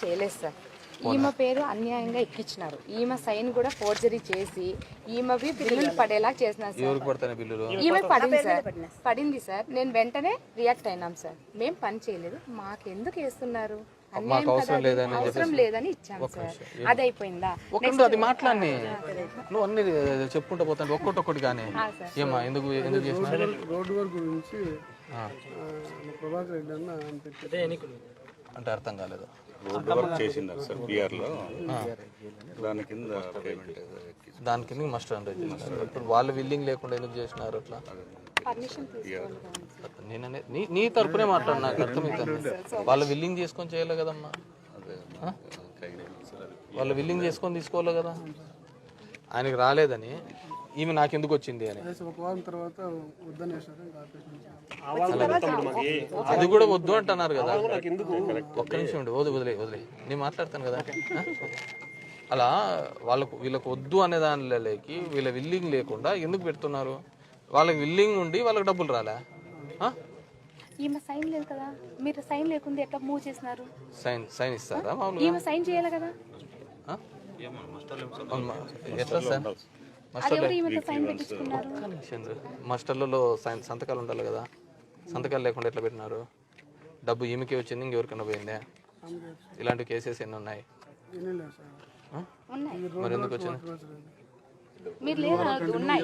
చేయలేదు సార్. ఈమె పేరు అన్యాయంగా ఎక్కించినారు ఈమె సైన్ కూడా ఫోర్జరీ చేసి ఈమెవి బిల్లులు పడేలా చేసినారు సార్. ఈమె పడింది సార్. పడింది? సార్. నేను వెంటనే రియాక్ట్ అయినాం సార్. మేం పని చేయలేదు. మాకెందుకు వేస్తున్నారు? అన్యాయం అవసరం. లేదని అవసరం లేదని ఇచ్చాం సార్. అది అయిపోయిందా అది మాట్లాడి. నువ్వు అన్ని చెప్పుకుంటూ పోతాను ఒక్కటి ఒక్కటి కానీ ఏమా ఎందుకు ఎందుకు రోడ్డు వర్క్ గురించి ఆ, ప్రభాకర్ రెడ్డి అన్న అని పెట్టి అంటే అర్థం కాలేదు. రోడ్డు వర్క్ చేసిండారు సార్ పిఆర్లో. దాని కింద పేమెంట్ దాని కింద మస్టర్ అంటే ఇప్పుడు వాళ్ళు విల్లింగ్ లేకుండా ఎందుకు చేసినారు అట్లా? నేననే నీ నీ తరపునే మాట్లాడు నాకు అర్థమవుతుంది వాళ్ళు విల్లింగ్ చేసుకొని చేయాలి కదమ్మా? వాళ్ళు విల్లింగ్ చేసుకొని తీసుకోవాలి కదా. ఆయనకి రాలేదని ఈమె నాకు ఎందుకు వచ్చింది అని ఒక వారం తర్వాత అది కూడా వద్దు అంటున్నారు కదా. ఒక్క నిమిషం ఉండి వదిలే వదిలే వదిలే. నేను మాట్లాడతాను కదా? అలా వాళ్ళకు వీళ్ళకు వద్దు అనే దానిలోకి వీళ్ళ విల్లింగ్ లేకుండా ఎందుకు పెడుతున్నారు? వాళ్ళకి విల్లింగ్ ఉండి వాళ్ళకి డబ్బులు రాలే? ఈమె సైన్ లేదు కదా. మీరు సైన్ లేకుండా ఎట్లా మూవ్ చేసినారు? సైన్ సైన్ ఇస్తారా మామూలుగా? ఈమె సైన్ చేయాలి కదా. ఎట్లా సార్? మాస్టర్లలో సైన్ సంతకాలు ఉండాలి కదా. సంతకాలు లేకుండా ఎట్లా పెట్టినారు? డబ్బు ఈమెకే వచ్చింది ఇంకెవరికైనా పోయిందే? ఇలాంటి కేసెస్ ఎన్ని ఉన్నాయి? మరి ఎందుకు వచ్చింది? మీరు లేదా ఉన్నాయి.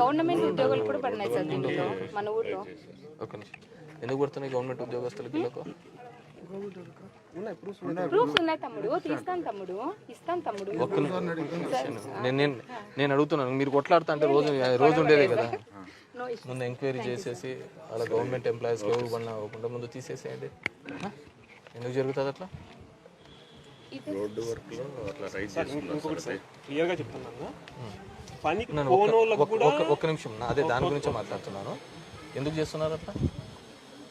గవర్నమెంట్ ఉద్యోగాలు కూడా పడినాయి సార్ దీంట్లో మన ఊర్లో. ఒక నిమిషం. ఎందుకు పడుతున్నాయి గవర్నమెంట్ ఉద్యోగస్తులకి వీళ్ళకు? ప్రూఫ్స్ ఉన్నాయి. తమ్ముడు. తీస్తాను తమ్ముడు. ఇస్తాను తమ్ముడు. ఒక్క నిమిషం. నేను నేను నేను అడుగుతున్నాను. మీరు కొట్లాడుతా అంటే రోజు రోజు ఉండేదే కదా. నో ముందు ఎంక్వైరీ చేసేసి అలా గవర్నమెంట్ ఎంప్లాయీస్కి ఎవరు పడినా అవ్వకుండా ముందు తీసేసేయండి? ఎందుకు జరుగుతుంది అట్లా? రోడ్డు అట్లా చేస్తున్నారు క్లియర్గా చెప్తున్నాను పనికి ఒక్క- నిమిషం నా అదే దాని గురించి మాట్లాడుతున్నాను. ఎందుకు చేస్తున్నారు అట్లా?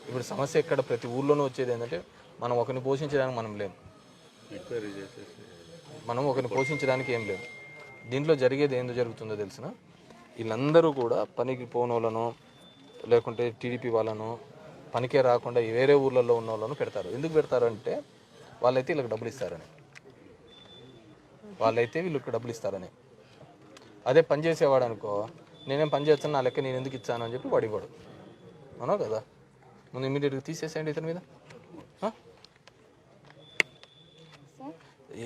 ఇప్పుడు సమస్య ఎక్కడ? ప్రతి ఊర్లోనూ వచ్చేది ఏంటంటే మనం ఒకరిని పోషించడానికి మనం లేం. ఎంక్వైరీ చేసేసి. మనం ఒకరిని పోషించడానికి ఏం లేవు దీంట్లో జరిగేది ఏందో జరుగుతుందో తెలిసిన? వీళ్ళందరూ కూడా పనికి పోనోళ్ళను లేకుంటే టీడీపీ వాళ్ళను పనికే రాకుండా వేరే ఊర్లలో ఉన్న వాళ్ళను పెడతారు. ఎందుకు పెడతారు అంటే వాళ్ళైతే వీళ్ళకి డబ్బులు ఇస్తారని. వాళ్ళైతే వీళ్ళకి డబ్బులు ఇస్తారని. అదే పని చేసేవాడు అనుకో నేనేం పని చేస్తాను నా లెక్క నేను ఎందుకు ఇచ్చాను అని చెప్పి వాడు ఇవ్వడు. అవునా కదా? ముందు ఇమీడియట్గా తీసేసేయండి ఇతని మీద?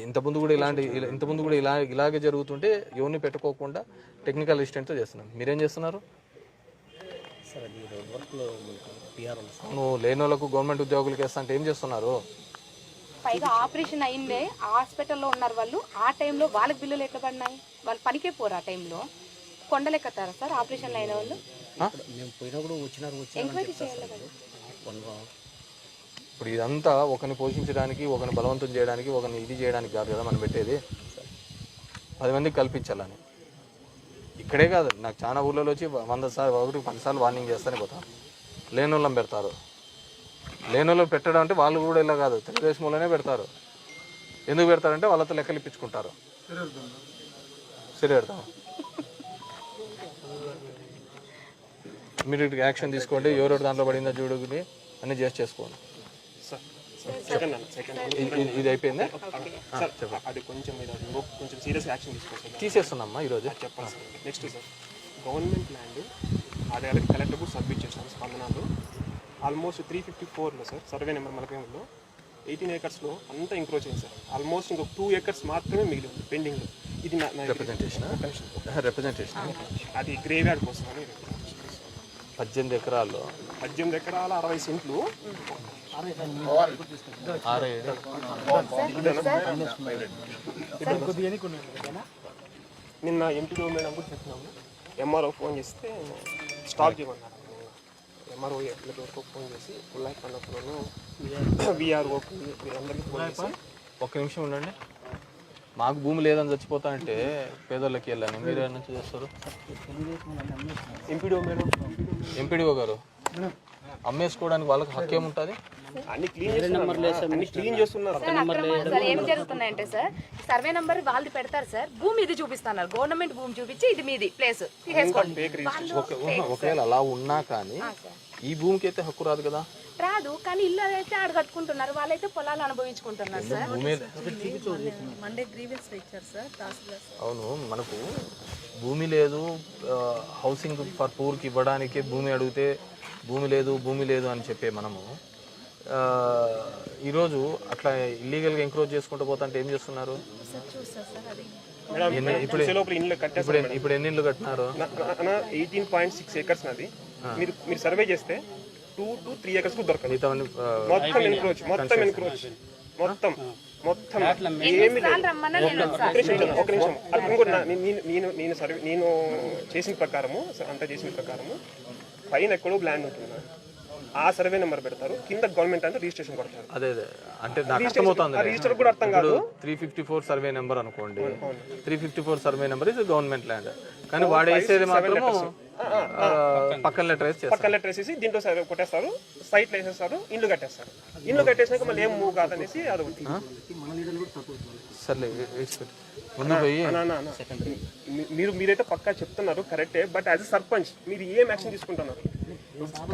ఇంతకుముందు కూడా ఇలాంటి ఇలా- ఇంతకుముందు కూడా ఇలా ఇలాగే జరుగుతుంటే ఎవరిని పెట్టుకోకుండా టెక్నికల్ అసిస్టెంట్తో చేస్తున్నాం. మీరేం చేస్తున్నారు? నువ్వు లేని వాళ్ళకు గవర్నమెంట్ ఉద్యోగులకి వేస్తా అంటే ఏం చేస్తున్నారు? పైగా ఆపరేషన్ అయిందే హాస్పిటల్లో ఉన్నారు వాళ్ళు. ఆ టైంలో వాళ్ళకి బిల్లులు ఎట్లా పడినాయి? వాళ్ళు పనికే పోరు ఆ టైంలో. కొండలెక్కతారా సార్ ఆపరేషన్లు అయిన వాళ్ళు? మేము పోయినప్పుడు వచ్చినారు వచ్చి ఎంక్వైరీ చేయాలి ఇప్పుడు ఇదంతా ఒకరిని పోషించడానికి ఒకరిని బలవంతం చేయడానికి ఒకరిని ఇది చేయడానికి కాదు కదా మనం పెట్టేది. పది మందికి కల్పించాలని. ఇక్కడే కాదు నాకు చాలా ఊళ్ళలో వచ్చి వంద సార్లు ఒకటి పది సార్లు వార్నింగ్ చేస్తానే పోతాను లేనోళ్ళం పెడతారు. లేనోళ్ళం పెట్టడం అంటే వాళ్ళు కూడా ఇలా కాదు తెలుగుదేశంలోనే పెడతారు. ఎందుకు పెడతారంటే వాళ్ళతో లెక్కలు ఇప్పించుకుంటారు. సరే పెడతాం మీరు యాక్షన్ తీసుకోండి ఎవరెవరు దాంట్లో పడిందో చూడుకుని అన్ని చేసి చేసుకోండి. సెకండ్ అన్న సెకండ్ ఇది- అయిపోయిందా? సార్ అది కొంచెం ఇది అది ఇంకొక కొంచెం సీరియస్ యాక్షన్ తీసుకోవాలి తీసేస్తున్నామ్మా ఈరోజు? చెప్పాలి sir. Next sir government land అది అలాగే కలెక్టర్ కూడా సబ్మిట్ చేశాను స్పందనాలు. ఆల్మోస్ట్ త్రీ ఫిఫ్టీ ఫోర్లో సార్ సర్వే నెంబర్ మలకేములో ఎయిటీన్ ఏకర్స్లో అంతా ఇంక్రోచ్ అయింది సార్ ఆల్మోస్ట్ ఇంకొక టూ ఏకర్స్ మాత్రమే మిగిలి ఉంది పెండింగ్లో ఇది నా- రిప్రజెంటేషన్ రిప్రజెంటేషన్ అది గ్రేవ్ యార్డ్ కోసం అని పద్దెనిమిది ఎకరాల్లో పద్దెనిమిది ఎకరాల అరవై సెంట్లు. నిన్న ఎంపీడో మేడం కూడా చెప్పినాము. ఎంఆర్ఓ ఫోన్ చేస్తే స్టాక్ చేయమన్నారు. ఎంఆర్ఓ వరకు ఫోన్ చేసి ఉల్లాయ్ పండగలోను విఆర్ఓకి అందరికీ ఫోన్ చేసి ఒక్క నిమిషం ఉండండి. మాకు భూమి లేదని చచ్చిపోతా అంటే పేదోళ్ళకి వెళ్ళాను మీరు ఏం నుంచి చేస్తారు? MPDO madam. ఎంపీడీఓ గారు? అమ్మేసుకోవడానికి వాళ్ళకి హక్కు ఏముంటుంది? అన్ని క్లీన్ క్లీన్ చేస్తున్నారు. సార్ ఏం జరుగుతున్నాయంటే సార్ సర్వే నంబర్ వాళ్ళది పెడతారు సార్ భూమి ఇది చూపిస్తున్నారు. గవర్నమెంట్ భూమి చూపించి ఇది మీది ప్లేస్. తీసేసుకోండి. వాళ్ళు ఒకవేళ అలా ఉన్నా కానీ ఈ భూమికి అయితే హక్కు రాదు కదా? రాదు కానీ ఇల్లు అయితే ఆడ కట్టుకుంటున్నారు వాళ్ళైతే పొలాలు అనుభవించుకుంటున్నారు సార్. భూమి మండే గ్రీవెన్స్ ఇచ్చారు సార్ తహసీల్దార్ అవును మనకు భూమి లేదు హౌసింగ్ ఫర్ పూర్కి ఇవ్వడానికి భూమి అడిగితే భూమి లేదు భూమి లేదు అని చెప్పే మనము. ఆ, ఈరోజు అట్లా ఇల్లీగల్గా ఎంక్రోచ్ చేసుకుంటూ పోతుంటే ఏం చేస్తున్నారు? సార్ చూస్తారు సార్ అది. మేడం ఎన్ని- ఇప్పుడు ఎన్ని- ఇప్పుడు ఎన్ని ఇల్లు కట్టినారు? ఎయిటీన్ పాయింట్ సిక్స్ ఏకర్స్ నాది. మీరు మీరు సర్వే చేస్తే టూ టు త్రీ ఏకర్స్కు దొరకదు. మొత్తం ఎన్క్రోచ్ మొత్తం ఎన్క్రోచ్ మొత్తం మొత్తం. ఏమి ఒక నిమిషం ఇంకోటి నేను నేను- సర్వే నేను చేసిన ప్రకారము అంతా చేసిన ప్రకారము పైన ఎక్కడో ల్యాండ్ ఉంటుంది ఆ సర్వే నెంబర్ పెడతారు. కింద గవర్నమెంట్ అంటే రిజిస్ట్రేషన్ కొడతారు. అదే అదే. అంటే నాకు అర్థమవుతుంది రిజిస్టర్ కూడా అర్థం కాదు. Three fifty four survey number అనుకోండి three fifty four survey number ఇది గవర్నమెంట్ ల్యాండ్ కానీ వాడు వేసేది మాత్రము పక్కన. లెటర్ వేసి చేస్తారు. పక్కన లెటర్ వేసేసి దీంట్లో సర్వే కొట్టేస్తారు సైట్లో వేసేస్తారు ఇల్లు కట్టేస్తారు. ఇల్లు కట్టేసినాక మళ్ళీ ఏం మూవ్ కాదనేసి అది ఒకటి. సర్లే మీరు మీరైతే పక్కా చెప్తున్నారు కరెక్టే బట్ యాజ్ అ సర్పంచ్ మీరు ఏం యాక్షన్ తీసుకుంటున్నారు?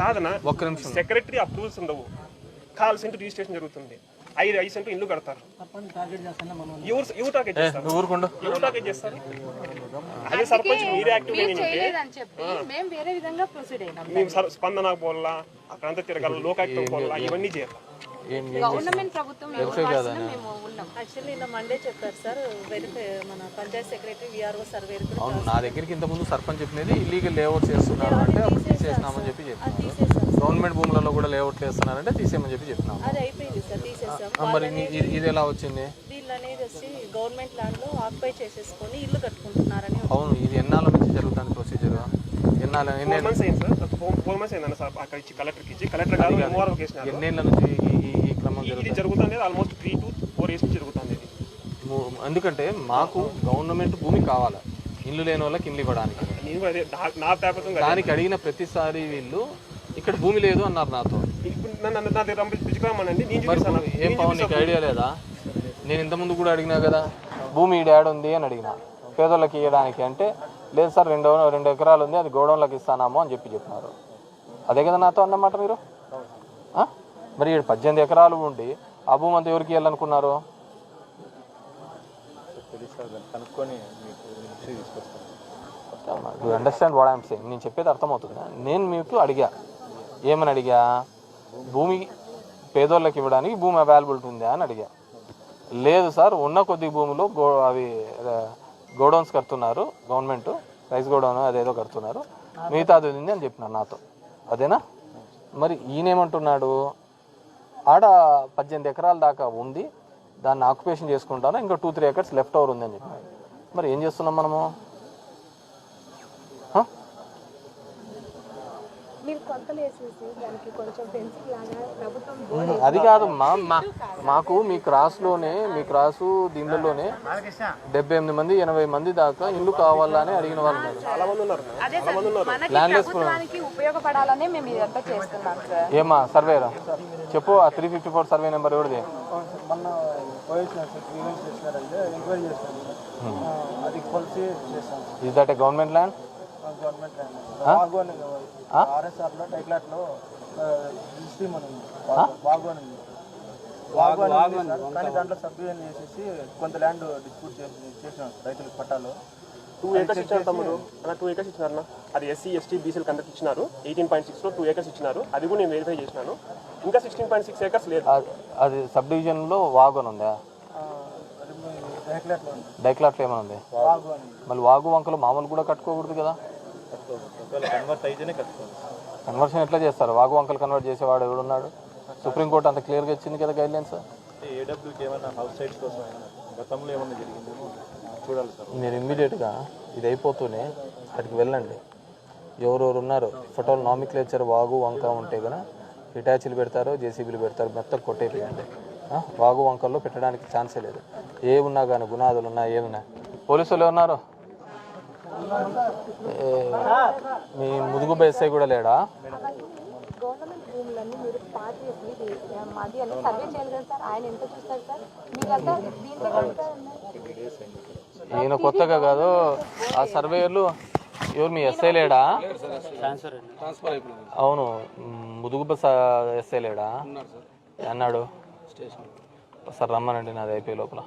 కాదనా? ఒక్క నిమిషం. సెక్రటరీ అప్రూవల్స్ ఉండవు. కాల్ సెంటర్ రిజిస్ట్రేషన్ జరుగుతుంది. ఐదు ఐదు సెంటర్ ఇల్లు కడతారు. ఎవరు ఎవరు టార్గెట్ చేస్తారు? ఎవరు టార్గెట్ చేస్తారు? చేయలేదని చెప్పి మేము వేరే విధంగా ప్రొసీడ్ అయినాం. స్పందన పోల్లా అక్కడంతా తిరగాల లోకాయుక్తం పోల్లా ఇవన్నీ చేయాలి? ఏం గవర్నమెంట్ ప్రభుత్వం ఎవరు వాడుతున్నా మేము ఉన్నాం. యాక్చువల్లీ మండే చెప్పారు సార్ వెరిఫై మన పంచాయత్ సెక్రటరీ విఆర్ఓ సర్వే అవును నా దగ్గరికి ఇంత ముందు సర్పంచ్ చెప్పినది ఇల్లీగల్ లేఅవుట్ చేస్తున్నారు అంటే అప్పుడు తీసేసినామని చెప్పి చెప్పినారు. గవర్నమెంట్ భూములలో కూడా లేఅవుట్ చేస్తున్నారంటే తీసేయమని చెప్పి చెప్పినాము. అది అయిపోయింది సార్ తీసేసాం. ఆ, మరి ఇది- ఇది ఎలా వచ్చింది? వీళ్ళు అనేది వచ్చి గవర్నమెంట్ ల్యాండ్లో ఆక్యుపై చేసేసుకొని ఇల్లు కట్టుకుంటున్నారని అవును ఇది ఎన్నాళ్ళ నుంచి జరుగుతుంది ప్రొసీజర్ ఎన్నాళ్ళ ఎన్ని ఫోర్ మంత్స్ అయింది సార్. ఫోర్ ఫోర్ మంత్స్ అయిందన్న సార్. అక్కడ ఇచ్చి కలెక్టర్కి ఇచ్చి కలెక్టర్ గారు ఎంఆర్ఓ వేసినారు ఎన్నేళ్ళ నుంచి ఈ ఈ- ఈ క్రమం ఇది జరుగుతుంది? జరుగుతుంది almost three to four years జరుగుతుంది ఇది. ము- ఎందుకంటే మాకు గవర్నమెంట్ భూమి కావాలి? ఇల్లు లేని వాళ్ళకి ఇల్లు ఇవ్వడానికి. నేను కూడా అదే నా- నా పేపర్తో కాదు. దానికి అడిగిన ప్రతిసారి వీళ్ళు ఇక్కడ భూమి లేదు అన్నారు నాతో. ఏం పవన్ నీకు ఐడియా లేదా? నేను ఇంతకుముందు కూడా అడిగినా కదా భూమి ఈ డాడ్ ఉంది అని అడిగిన. పేదోళ్ళకి ఇవ్వడానికి అంటే లేదు సార్ రెండు రెండు ఎకరాలు ఉంది అది గోడౌన్లకు ఇస్తానాము అని చెప్పి చెప్పినారు. అదే కదా నాతో అన్నమాట మీరు? ఆ? మరి పద్దెనిమిది ఎకరాలు ఉండి ఆ భూమి అంతా ఎవరికి ఇవ్వాలనుకున్నారు you understand what I'm saying నేను చెప్పేది అర్థమవుతుందా? నేను మీకు అడిగా. ఏమని అడిగా? భూమి పేదోళ్ళకి ఇవ్వడానికి భూమి అవైలబిలిటీ ఉందా అని అడిగా. లేదు సార్ ఉన్న కొద్ది భూమిలో గో అవి గోడౌన్స్ కడుతున్నారు గవర్నమెంట్ రైస్ గోడౌన్ అదేదో కడుతున్నారు మిగతాది ఉంది అని చెప్పినారు నాతో. అదేనా? మరి ఈయనేమంటున్నాడు? ఆడ పద్దెనిమిది ఎకరాల దాకా ఉంది దాన్ని ఆక్యుపేషన్ చేసుకుంటాను ఇంకా two three acres left over ఉంది అని చెప్పినాడు. మరి ఏం చేస్తున్నాం మనము? మీరు కొంతలు వేసేసి దానికి కొంచెం ఫెన్సింగ్ లాగా ప్రభుత్వం అది కాదు మాకు మీ క్రాస్లోనే మీ క్రాసు దీనిలోనే డెబ్బై ఎనిమిది మంది ఎనభై మంది దాకా ఇల్లు కావాలని అడిగిన వాళ్ళు ఉపయోగపడాలనే మేము ఇదంతా చేస్తున్నాం సార్. ఏమా సర్వేరా చెప్పు ఆ three fifty four survey number ఎవరిది? మొన్న ఎంక్వైరీ అది కొలిసి is that a government land government బాగోని ఆర్ఎస్ఆర్లో టైక్లాట్లో అని ఉంది ఉంది. కానీ దాంట్లో సబ్డివిజన్ చేసేసి కొంత ల్యాండ్ డిస్ప్యూట్ చేసి చేసినాం సార్ రైతులకు పట్టాలు. టూ ఏకర్స్ ఇచ్చినారు తమ్ముడు. అన్న టూ ఏకర్స్ ఇచ్చినారు అది ఎస్సీ ఎస్టీ బీసీలు కందరికి ఇచ్చినారు. ఎయిటీన్ పాయింట్ సిక్స్లో టూ ఏకర్స్ ఇచ్చినారు. అది కూడా నేను వెరిఫై చేసినాను. ఇంకా సిక్స్టీన్ పాయింట్ సిక్స్ ఏకర్స్ లేదు. అది- సబ్ డివిజన్లో వాగన్ ఉందా. డైక్లాట్లో ఏమైనా ఉంది మళ్ళీ వాగు వంకలు మామూలు కూడా కట్టుకోకూడదు కదా? కన్వర్ట్ అయితేనే కట్టుకోవాలి కన్వర్షన్ ఎట్లా చేస్తారు? వాగు వంకలు కన్వర్ట్ చేసేవాడు ఎవడున్నాడు? సుప్రీంకోర్టు అంత క్లియర్గా ఇచ్చింది కదా గైడ్ లైన్స్ ఏడబ్ల్యూకి ఏమైనా హౌస్ సైట్స్ కోసం గతంలో ఏమన్నా జరిగిందేమో చూడాలి సార్. మీరు ఇమ్మీడియట్గా ఇది అయిపోతూనే అక్కడికి వెళ్ళండి. ఎవరెవరు ఉన్నారు ఫోటోలు నామిక్లేచర్ వాగు వంక ఉంటే కనుక హిటాచీలు పెడతారు జేసీబీలు పెడతారు మొత్తం కొట్టేపియండి? వాగు వంకల్లో పెట్టడానికి ఛాన్సే లేదు. ఏ ఉన్నా కానీ గునాదులు ఉన్నా ఏమున్నా. పోలీసులు ఉన్నారు మీ ముదుగు ఎస్ఐ కూడా లేడా? గవర్నమెంట్ భూములన్నీ మీరు పాత చేసి ఇది మాది అని సర్వే చేయాలి కదా సార్? ఆయన ఎంత చూస్తారు సార్? మీరంతా దీంట్లో కనుక ఈయన కొత్తగా కాదు ఆ సర్వేయర్లు ఎవరు మీ ఎస్ఐ లేడా? అవును మ్, ముదుగుబ ఎస్ఐ లేడా? అన్నాడు. స్టేషన్. ఒకసారి రమ్మనండి నాది అయిపోయే లోపల.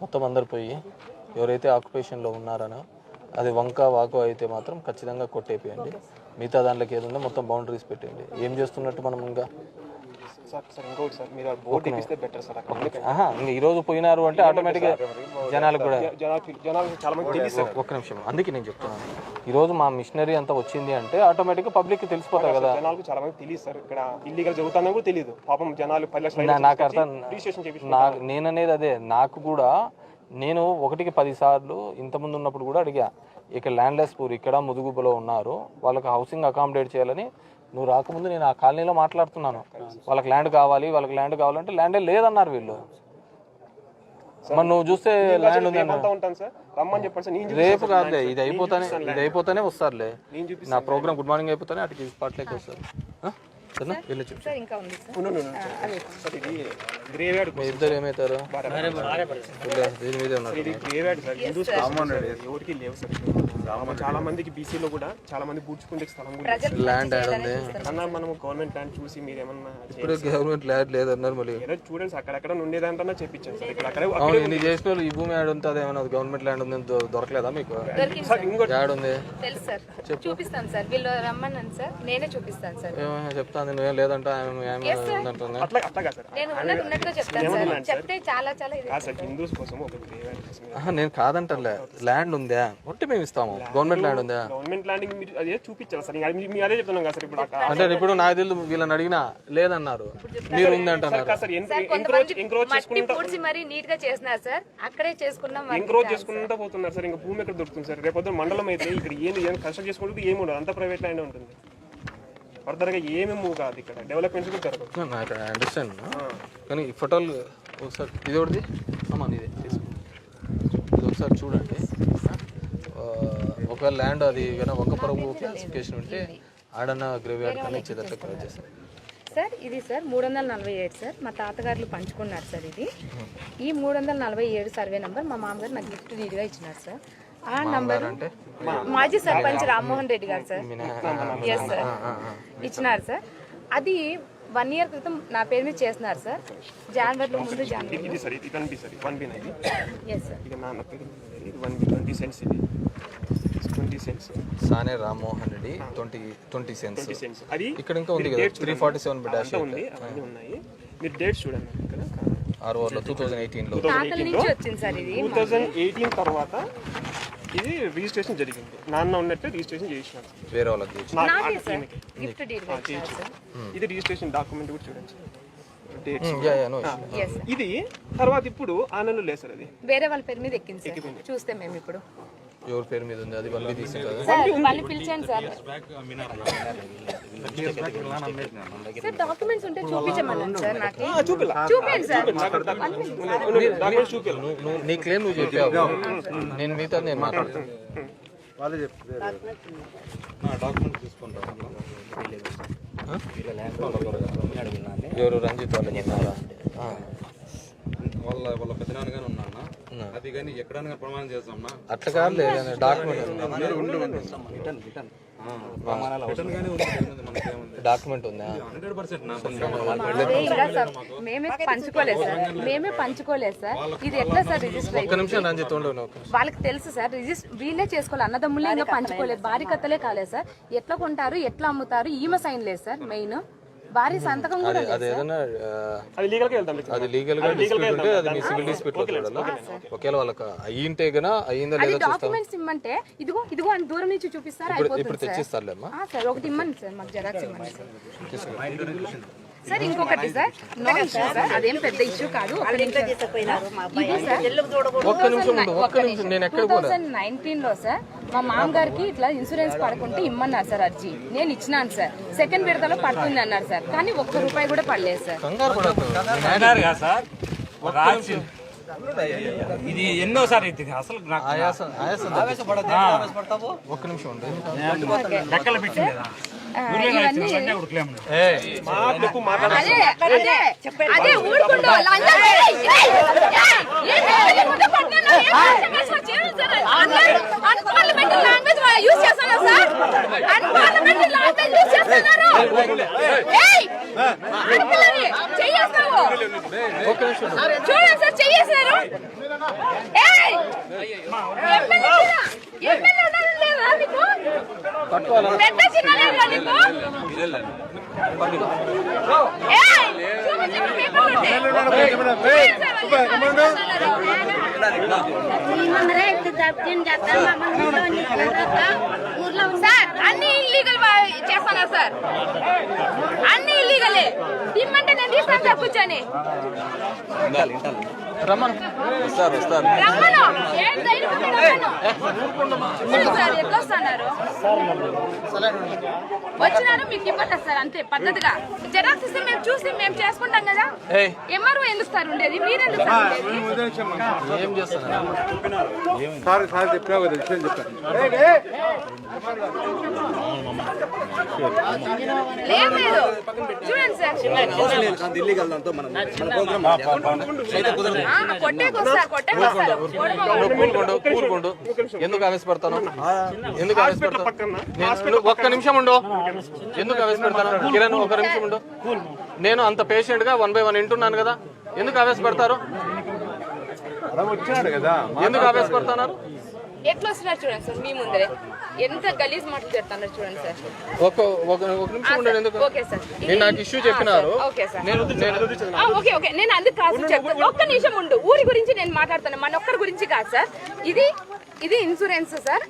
మొత్తం అందరు పోయి ఎవరైతే ఆక్యుపేషన్లో ఉన్నారనో అది వంక వాకు అయితే మాత్రం ఖచ్చితంగా కొట్టేపియండి. మిగతా దాంట్లోకి ఏది ఉందో మొత్తం బౌండరీస్ పెట్టండి. ఏం చేస్తున్నట్టు మనం ఇంకా? ఈరోజు పోయినారు అంటే ఆటోమేటిక్గా జనాలకు కూడా ఒక్క నిమిషం అందుకే నేను చెప్తున్నాను. ఈరోజు మా మిషనరీ అంతా వచ్చింది అంటే ఆటోమేటిక్గా పబ్లిక్కి తెలిసిపోతాయి కదా. జనాలకు చాలా మంది తెలియదు సార్ ఇక్కడ ఇల్లీగల్ జరుగుతుందని కూడా తెలియదు. పాపం జనాలు నాకు అర్థం నేననేది అదే నాకు కూడా నేను ఒకటికి పది సార్లు ఇంతకుముందు ఉన్నప్పుడు కూడా అడిగా ఇక్కడ ల్యాండ్లెస్ పూర్ ఇక్కడ ముదుగుబలో ఉన్నారు వాళ్ళకి హౌసింగ్ అకామిడేట్ చేయాలని నువ్వు రాకముందు నేను ఆ కాలనీలో మాట్లాడుతున్నాను. వాళ్ళకి ల్యాండ్ కావాలి వాళ్ళకి ల్యాండ్ కావాలంటే ల్యాండే లేదన్నారు వీళ్ళు. మరి నువ్వు చూస్తే ల్యాండ్ ఉంది రేపు కాదులే ఇది. అయిపోతానే ఇది అయిపోతానే వస్తారులే. నా ప్రోగ్రామ్ గుడ్ మార్నింగ్ అయిపోతానే అటుకి స్పాట్లోకి వస్తారు ఇద్దరు ఏమవుతారు దీని మీదే ఉన్నారు. ఎవరికి లేవు సార్. చాలా మందికి బీసీలో కూడా చాలా మంది పూడ్చుకుంటే స్థలం. ల్యాండ్ యాడ్ ఉంది. అన్న మనం గవర్నమెంట్ ల్యాండ్ చూసి మీరు ఏమన్నా ఇప్పుడు గవర్నమెంట్ ల్యాండ్ లేదన్నారు మళ్ళీ. ఏదో చూడండి అక్కడెక్కడ ఉండేదంటన్నా చెప్పించాను సార్. ఇక్కడ అక్కడే అవును చేసిన వాళ్ళు ఈ భూమి యాడ్ ఉంటుంది ఏమన్నా గవర్నమెంట్ ల్యాండ్ ఉంది దొరకలేదా మీకు? సార్ ఇంకోటి యాడ్ ఉంది. తెలుసు సార్. చూపిస్తాను సార్. వీళ్ళు రమ్మన్నాను సార్. నేనే చూపిస్తాను సార్. ఏమో చెప్తాను నువ్వేం లేదంట అట్లా అట్లాగా సార్. నేను ఉన్నది ఉన్నట్టుగా చెప్తాను సార్. చెప్తే చాలా చాలా ఇది కాదు సార్ హిందూస్ కోసం ఒక గ్రేవ్ యార్డ్ కోసం ఆహా, నేను కాదంటలే. ల్యాండ్ ఉందా? ఒట్టి మేము ఇస్తాము. గవర్నమెంట్ ల్యాండ్ ఉందా? గవర్నమెంట్ ల్యాండ్ మీరు అదే చూపించాలి సార్. ఇంకా అది- మీరు అదే చెప్తున్నాం కదా సార్ ఇప్పుడు అక్కడ అంటే ఇప్పుడు నాకు తెలియదు వీళ్ళని అడిగినా లేదన్నారు. మీరు ఉంది కాదు సార్ సార్ ఎంక్రోచ్ కొంతమంది ఎంక్రోచ్ మట్టి చేసుకుంటా పూడ్చి మరీ నీట్గా చేసినారు సార్. అక్కడే చేసుకున్నాం వరకు ఎంక్రోచ్ చేసుకుంటా పోతున్నారు సార్. ఇంకా భూమి ఎక్కడ దొరుకుతుంది సార్? రేపు పొద్దున్న మండలం అయితే ఇక్కడ ఏంది ఏం కన్స్ట్రక్ట్ చేసుకుంటే ఏమి ఉండదు. అంతా ప్రైవేట్ ల్యాండ్ ఉంటుంది. ఫర్దర్గా ఏమి మూవ్ కాదు ఇక్కడ. డెవలప్మెంట్స్ కూడా జరగదు నాకు అండర్స్టాండ్ కానీ ఈ ఫోటోలు ఒకసారి ఇది ఒకటిది అమ్మా ఇదే తీసుకో. ఇది ఒకసారి చూడండి. ఆ, ఒకవేళ ల్యాండ్ అది కన్నా ఒక పరుగు క్లాసిఫికేషన్ ఉంటే ఆడన్న గ్రేవ్ యార్డ్ కన్నా ఇచ్చేటట్టు కరెక్ట్ చేస్తాను సార్ ఇది సార్ మూడు వందల నలభై ఏడు సార్ మా తాతగారులు పంచుకున్నారు సార్ ఇది ఈ మూడు వందల నలభై ఏడు సర్వే నంబర్ మా మామగారు నాకు గిఫ్ట్ డీడ్గా ఇచ్చినారు సార్ ఆ నంబర్ అంటే మాజీ సర్పంచ్ రామ్మోహన్ రెడ్డి గారు సార్ ఎస్ సార్ ఇచ్చినారు సార్ అది వన్ ఇయర్ క్రితం నా పేరు మీద చేస్తున్నారు సార్ జనవరిలో ముందు జనవరి ఇది సార్ ఇది one B sir one B ఇది yes sir twenty cents. Sane Rammohan Reddy twenty twenty cents cents. అది ఇక్కడ ఇంకా ఉంది కదా త్రీ ఫార్టీ సెవెన్ డాష్ ఉంది అవన్నీ ఉన్నాయి. మీరు డేట్ చూడండి ఇక్కడ. ఆరు ఓవర్లో టూ థౌజండ్ ఎయిటీన్లో తాతల నుంచి వచ్చింది సార్ ఇది టూ థౌజండ్ ఎయిటీన్ తర్వాత ఇది రిజిస్ట్రేషన్ జరిగింది. నాన్న ఉన్నట్టు రిజిస్ట్రేషన్ చేసినారు వేరే వాళ్ళకి ఇది రిజిస్ట్రేషన్ డాక్యుమెంట్ కూడా చూడండి డేట్స్ సార్ ఇది తర్వాత ఇప్పుడు ఆనందం లేదు సార్ అది. వేరే వాళ్ళ పేరు మీద ఎక్కింది చూస్తే మేము ఇప్పుడు. ఎవరి పేరు మీద ఉంది? అది వాళ్ళు తీసి కదా సార్ సార్. సార్ డాక్యుమెంట్స్ ఉంటే చూపించమన్నాను సార్ నాకు. చూపించండి నీ క్లెయిమ్ నువ్వు చెప్పావు. నేను మిగతా నేను మాట్లాడతాను ఎవరు? రంజిత్ వాళ్ళు చెప్పారా వాళ్ళ వాళ్ళ ఉన్నా అది కానీ ఎక్కడైనా ప్రమాణం చేస్తామన్నా? అట్లా కాదు డాక్యుమెంట్ డాక్యుమెంట్ ఉందా? హండ్రెడ్ పర్సెంట్ మేమే పంచుకోలేదు సార్. మేమే పంచుకోలేదు సార్. ఇది ఎట్లా సార్ రిజిస్టర్ ఒక్క నిమిషం రంజిత్. వాళ్ళకి తెలుసు సార్. రిజిస్టర్ వీళ్ళే చేసుకోవాలి. అన్నదమ్ములే ఇంకా పంచుకోలేదు. భారీ కథలే కాలేదు సార్. ఎట్లా కొంటారు? ఎట్లా అమ్ముతారు? ఈమె సైన్ లేదు సార్ మెయిన్. భారీ సంతకం కూడా అది ఏదైనా అది లీగల్గా వెళ్తాం అది లీగల్గా డిస్ప్యూట్ ఉంటే అది మీ సివిల్ డిస్ప్యూట్లో చూడాలా ఒకవేళ వాళ్ళకి అయ్యింటే గనా అయ్యిందా లేదా చూస్తాం. డాక్యుమెంట్స్ ఇమ్మంటే ఇదిగో ఇదిగో అని దూరం నుంచి చూపిస్తారు? ఇప్పుడు తెచ్చిస్తారులేమ్మా. ఆ, సార్ ఒకటి ఇమ్మండి సార్ మాకు జెరాక్స్ ఇవ్వండి సార్. సార్ ఇంకొకటి సార్ నో ఇష్యూ సార్ అదేం పెద్ద ఇష్యూ కాదు ఒక్క నిమిషం ఒక్క నిమిషం నేను ఎక్కడ టూ థౌజండ్ నైన్టీన్లో సార్ మా మామగారికి ఇట్లా ఇన్సూరెన్స్ పడకుంటే ఇమ్మన్నారు సార్ అర్జీ. నేను ఇచ్చినాను సార్. సెకండ్ విడతలో పడుతుంది అన్నారు సార్. కానీ ఒక్క రూపాయి కూడా పడలేదు సార్. కంగారు పడద్దు సార్? ఇది ఇది? అసలు ఒక్క నిమిషం. లెక్కలు పెట్టింది కదా. ఇవన్నీ అదే ఊరుకుంటూ సార్? అన్పార్లమెంటరీ లాంగ్వేజ్ యూజ్ చేస్తున్నారు! ఆడపిల్లని చెయ్యేస్తావు. చూడండి సార్ చెయ్యేశారు ఏయ్! ఎమ్మెల్యే. ఎమ్మెల్యే? పెద్ద చిన్న లేదా నీకు? ఏయ్! చూపించు పేపర్ సార్ అన్ని ఇల్లీగల్ చేస్తున్నారు సార్ అన్ని ఇల్లీగలే ఇమ్మంటే నేను తీస్తాను సార్ కూర్చొని. రమ్మను. వస్తారు వస్తారు రమ్మను ఏం ధైర్యం ఉంటే రమ్మను. చూడు సార్ ఎట్లా వస్తున్నారు? వచ్చినారు మీకు ఇవ్వట్లేదు సార్ అంతే పద్ధతిగా. జెరాక్స్ ఇస్తే మేము చూసి మేము చేసుకుంటాం కదా. ఎంఆర్ఓ ఎందుకు సార్ ఉండేది? మీరెందుకు సార్ ఏం చేస్తున్నారు? లేదు. చూడండి సార్ ఆ, కొట్టేకొస్తారు కొట్టేకొస్తారు కూరుకోండు కూరుకోండు ఎందుకు ఆవేశపడతాను? ఎందుకు ఆవేశపడతాను? ఒక్క నిమిషం ఉండు. ఎందుకు ఆవేశపడతాను? కిరణ్ ఒక నిమిషం ఉండు. నేను అంత పేషెంట్గా వన్ బై వన్ వింటున్నాను కదా. ఎందుకు ఆవేశపడతారు? ఎందుకు ఆవేశపడుతున్నారు ఎట్లా వస్తున్నారు చూడండి సార్ మీ ముందరే. ఎంత గలీజ్ మాటలు చెప్తున్నారు చూడండి సార్. ఒక ఒక ఒక నిమిషం ఉండండి ఎందుకు? Okay sir. నేను నాకు ఇష్యూ చెప్పినారు. Okay sir. నేను నేను ఆ, ఓకే ఓకే. నేను అందుకు కాదు చెప్తాను ఒక్క నిమిషం ఉండు. ఊరి గురించి నేను మాట్లాడుతాను మన ఒక్కరి గురించి కాదు సార్. ఇది ఇది ఇన్సూరెన్స్ సార్.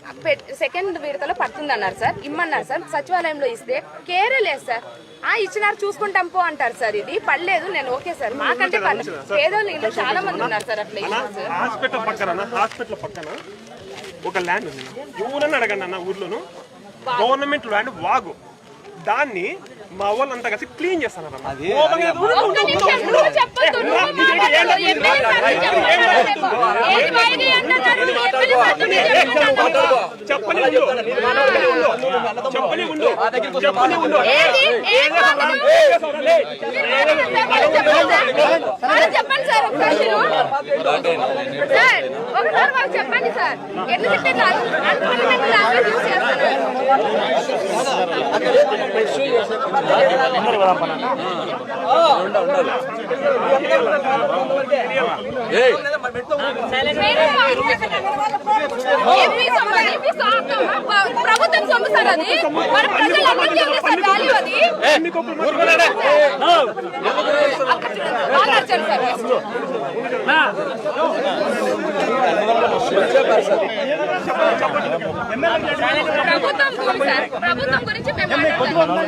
సెకండ్ విడతలో పడుతుంది అన్నారు సార్. ఇమ్మన్నారు సార్. సచివాలయంలో ఇస్తే కేరే లేదు సార్. ఆ ఇచ్చినారు చూసుకుంటాం పో అంటారు సార్ ఇది. పడలేదు. నేను ఓకే సార్. మాకంటే పర్లేదు. పేదోళ్ళు ఇంట్లో చాలా మంది ఉన్నారు సార్ అట్లా ఇవ్వదు సార్. హాస్పిటల్ పక్కన హాస్పిటల్ పక్కన ఒక ల్యాండ్ ఉంది ఎవరన్నా అడగండి అన్న ఊర్లోను. గవర్నమెంట్ ల్యాండ్ వాగు. దాన్ని మా వాళ్ళంతా కలిసి క్లీన్ చెప్పండి చెప్పని ఉండు చెప్పని ఉండు ఉండు వాళ్ళు చెప్పండి సార్ ఒకసారి వాళ్ళు చెప్పండి ప్రభుత్వం సొమ్ము సార్ అది మన ప్రజలందరికీ సార్ వాల్యూ అది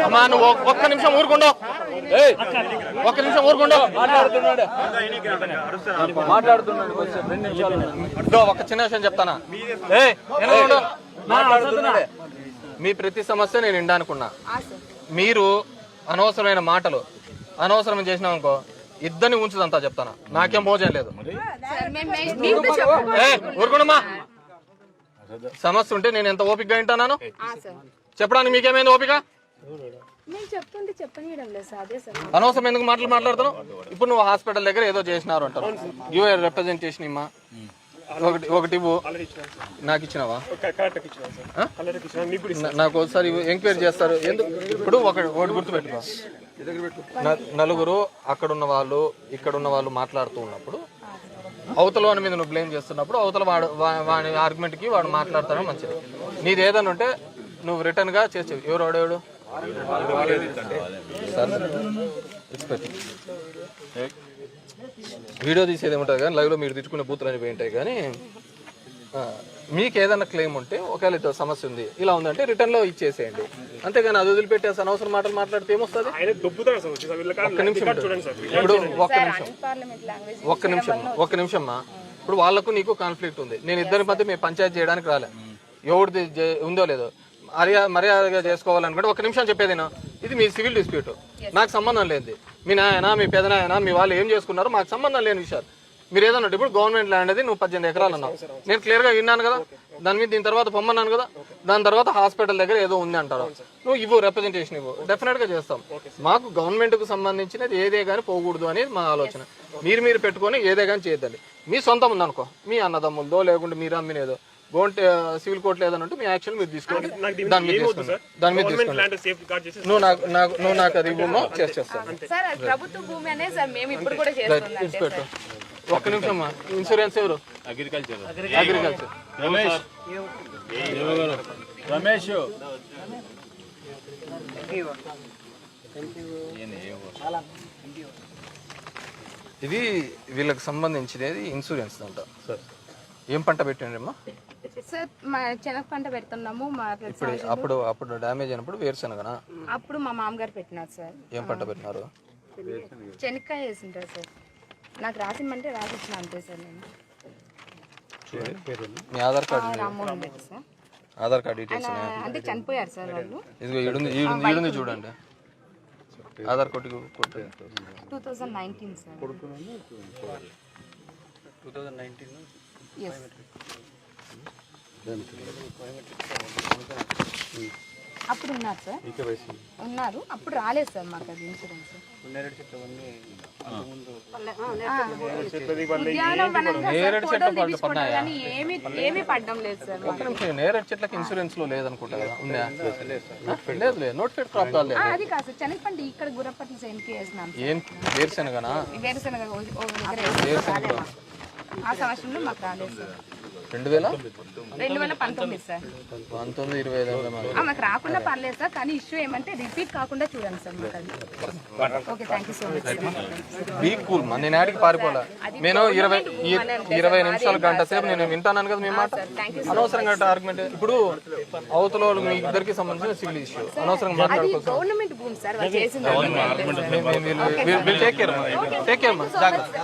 అమ్మా నువ్వు ఒక్క నిమిషం ఊరుకుండో. ఒక్క నిమిషం ఊరుకుండో. మాట్లాడుతున్నాడు మాట్లాడుతున్నాడు రెండు నిమిషాలు ఒక చిన్న విషయం చెప్తానా. మాట్లాడుతున్నాడు. మీ ప్రతి సమస్య నేను వినడానుకున్నా. ఆ సార్. మీరు అనవసరమైన మాటలు అనవసరం చేసినాం అనుకో ఇద్దరిని ఉంచుదంతా చెప్తాను? నాకేం భోజనం లేదు. సార్, మేము- మేము- మీకు కూడా చెప్పు. ఏ ఊరుకోండమ్మా సమస్య ఉంటే నేను ఎంత ఓపికగా సార్. చెప్పడానికి మీకేమైంది ఓపిక? మేము చెప్తుంటే చెప్పనీయడం లేదు సార్ అదే సార్. అనవసరం ఎందుకు మాటలు మాట్లాడుతున్నావు? ఇప్పుడు నువ్వు హాస్పిటల్ దగ్గర ఏదో చేసినారు అంటారు. యువర్ రిప్రజెంటేషన్ ఇమ్మా. ఒకటి ఒకటి నాకు ఇచ్చినావా? నాకు ఒకసారి ఎంక్వైరీ చేస్తారు. ఎందుకు ఇప్పుడు ఒక ఒకటి గుర్తుపెట్టుకో. నలుగురు అక్కడ ఉన్న వాళ్ళు ఇక్కడ ఉన్న వాళ్ళు మాట్లాడుతూ ఉన్నప్పుడు అవతల వాడి మీద నువ్వు బ్లేమ్ చేస్తున్నప్పుడు అవతల వాడు వాడి ఆర్గ్యుమెంట్కి వాడు మాట్లాడతాడో మంచిది. నీది ఏదైనా ఉంటే నువ్వు రిటర్న్గా చేసేవి ఎవరు ఎక్స్పెక్ట్ వీడియో తీసేది ఏముంటుంది కానీ లైవ్లో మీరు తిట్టుకునే బూతులు అని పోయి ఉంటాయి కానీ మీకు ఏదైనా క్లెయిమ్ ఉంటే ఒకవేళ ఇట్లా సమస్య ఉంది ఇలా ఉందంటే రిటర్న్లో ఇచ్చేసేయండి. అంతేగాని అది వదిలిపెట్టేసి అనవసరం మాటలు మాట్లాడితే ఏమొస్తుంది? ఒక్క నిమిషం రికార్డ్ చూడండి సార్. ఇప్పుడు ఒక్క నిమిషం. పార్లమెంట్ లాంగ్వేజ్ ఒక్క నిమిషం. ఒక్క నిమిషం అమ్మా ఇప్పుడు వాళ్ళకు నీకు కాన్ఫ్లిక్ట్ ఉంది. నేను ఇద్దరి మధ్య మేము పంచాయతీ చేయడానికి రాలే. ఎవరిది జే- ఉందో లేదో. మర్యాద మర్యాదగా చేసుకోవాలనుకుంటే ఒక నిమిషం చెప్పేది నేను ఇది మీ సివిల్ డిస్ప్యూట్ నాకు సంబంధం లేదు మీ నాయన మీ పెదనాయన మీ వాళ్ళు ఏం చేసుకున్నారో మాకు సంబంధం లేని విషయాలు. మీరు ఏదన్నా ఉంటే ఇప్పుడు గవర్నమెంట్ ల్యాండ్ అది నువ్వు పద్దెనిమిది ఎకరాలు అన్నావు. నేను క్లియర్గా విన్నాను కదా. దాని మీద దీని తర్వాత పొమ్మన్నాను కదా. దాని తర్వాత హాస్పిటల్ దగ్గర ఏదో ఉంది అంటారు. నువ్వు ఇవ్వు రిప్రజెంటేషన్ ఇవ్వు. డెఫినెట్గా చేస్తాం. మాకు గవర్నమెంట్కు సంబంధించినది ఏదే కానీ పోకూడదు అనేది మా ఆలోచన. మీరు మీరు పెట్టుకొని ఏదే కానీ చేయొద్దండి. మీ సొంతం ఉందనుకో మీ అన్నదమ్ములదో లేకుంటే మీరు అమ్మినేదో గవర్నమెంట్ సివిల్ కోర్టులో ఏదైనా ఉంటే మీ యాక్షన్ మీరు తీసుకోండి. నాకు దీని దాని మీద దాని మీద గవర్నమెంట్ తీసుకోండి. ల్యాండ్ సేఫ్ గార్డ్ చేసి నువ్వు నాకు నాకు నువ్వు నాకు అది ఇవ్వమో చేసేస్తాను సార్ ఒక్క నిమిషం అమ్మా. ఇన్సూరెన్స్ ఎవరు? అగ్రికల్చర్. అగ్రికల్చర్. రమేష్. రమేష్. ఇది వీళ్ళకి సంబంధించినది ఇన్సూరెన్స్ అంట. సార్. ఏం పంట పెట్టండి అమ్మా సార్ మా శనగ పంట పెడుతున్నాము మా ఇప్పుడు అప్పుడు అప్పుడు డ్యామేజ్ అయినప్పుడు వేరుశనగనా? అప్పుడు మా మామగారు పెట్టినారు సార్. ఏం పంట పెట్టినారు? శనక్కాయ వేసింటారు సార్. నాకు రాసిమంటే రాసి ఇచ్చిన అంతే సార్ నేను. మీ ఆధార్ కార్డు రామ్మోహన్ ఉండేది సార్. ఆధార్ కార్డు డీటెయిల్స్ అంటే చనిపోయారు సార్ వాళ్ళు. ఇదిగో ఈడుంది ఈడుంది ఈడుంది చూడండి. ఆధార్ కొట్టి two thousand nineteen sir. Two thousand nineteen yes అప్పుడు ఉన్నారు సార్. ఉన్నారు. అప్పుడు రాలేదు సార్ మాకు అది ఇన్సూరెన్స్ ఏమీ ఏమీ పడ్డం లేదు సార్ మాకు. ఒక్క నిమిషం నేరేడు చెట్లకి ఇన్సూరెన్స్లో లేదనుకుంటా కదా? ఉందా లేదు లేదు నోటిఫైడ్ క్రాప్ కాలేదు ఆ, అది కాదు సార్. ఇక్కడ గుర్రపట్ల సెన్కి వేసినాం ఏం వేరుశనగనా? వేరుశనగ. ఆ సంవత్సరంలో మాకు రాలేదు సార్. రెండు వేల రెండు వేల పంతొమ్మిది సార్. పంతొమ్మిది ఇరవై మాకు రాకుండా పర్లేదు సార్ కానీ ఇష్యూ ఏమంటే రిపీట్ కాకుండా చూడండి సార్ మాకు అది. Okay thank you so much be cool మా నేను ఆడికి పారిపోలే. నేను ఇరవై ఇరవై నిమిషాలు గంట సేపు నేను వింటాను కదా మీ మాట. అనవసరంగా ఆర్గ్యుమెంట్ ఇప్పుడు అవతల వాళ్ళు మీ ఇద్దరికి సంబంధించిన సివిల్ ఇష్యూ అనవసరంగా మాట్లాడుకోవచ్చు టేక్ కేర్ టేక్ కేర్ జాగ్రత్త